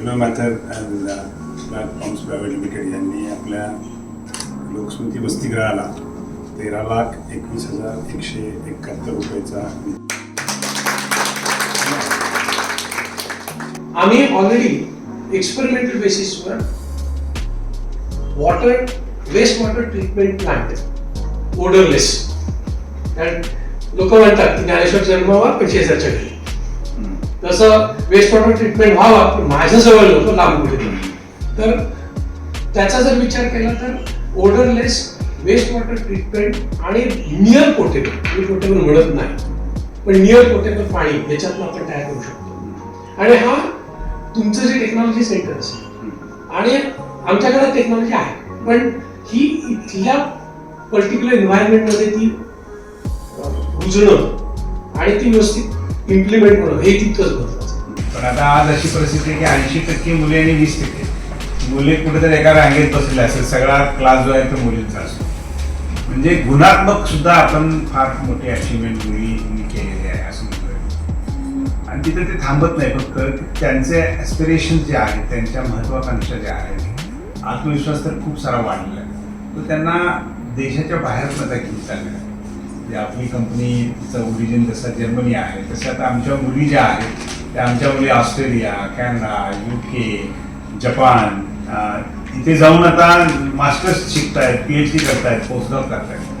Blue Mather platforms private limited यांनी आपल्या लोकस्मृती वसतिगृहाला तेरा लाख एकवीस हजार एकशे एकाहत्तर रुपयाचा आम्ही ऑलरेडी एक्सपेरिमेंटल बेसिसवर water waste water treatment plant odourless कारण लोक म्हणतात की ज्ञानेश्वर जन्मावर पंचवीस हजार घरी तसं वेस्ट वॉटर ट्रीटमेंट व्हावा पण माझ्याजवळ लोक लांब कुठे तर त्याचा जर विचार केला तर ओडरलेस वेस्ट वॉटर ट्रीटमेंट आणि नियर पोर्टेबल मी पोर्टेबल म्हणत नाही पण नियर पोर्टेबल पाणी याच्यातून आपण तयार करू शकतो. आणि हा तुमचं जे टेक्नॉलॉजी सेंटर असेल आणि आमच्याकडे टेक्नॉलॉजी आहे पण ही इथल्या पर्टिक्युलर एन्व्हायरमेंटमध्ये ती रुजणं आणि ती व्यवस्थित इम्प्लिमेंट करू हे तितकंच महत्वाचं. पण आता आज अशी परिस्थिती आहे की ऐंशी टक्के मुले आणि वीस टक्के. मुले कुठेतरी एका रांगेत बसले असेल सगळा क्लास जो आहे तो मुलींचा असतो. म्हणजे गुणात्मक सुद्धा आपण फार मोठी अचिव्हमेंट मुलींनी केलेली आहे असं म्हणतोय आणि तिथे ते थांबत नाही फक्त त्यांचे ॲस्पिरेशन जे आहेत त्यांच्या महत्वाकांक्षा ज्या आहेत आत्मविश्वास तर खूप सारा वाढलेला आहे. तो त्यांना देशाच्या बाहेर सुद्धा घेऊन चाललेला आहे आपली कंपनीचं ओरिजिन जसं जर्मनी आहे तसं आता आमच्या मुली ज्या आहेत त्या आमच्या मुली Australia Canada U K Japan इथे जाऊन आता मास्टर्स शिकतायत पी एच डी करतायत पोस्टडॉक करतायत.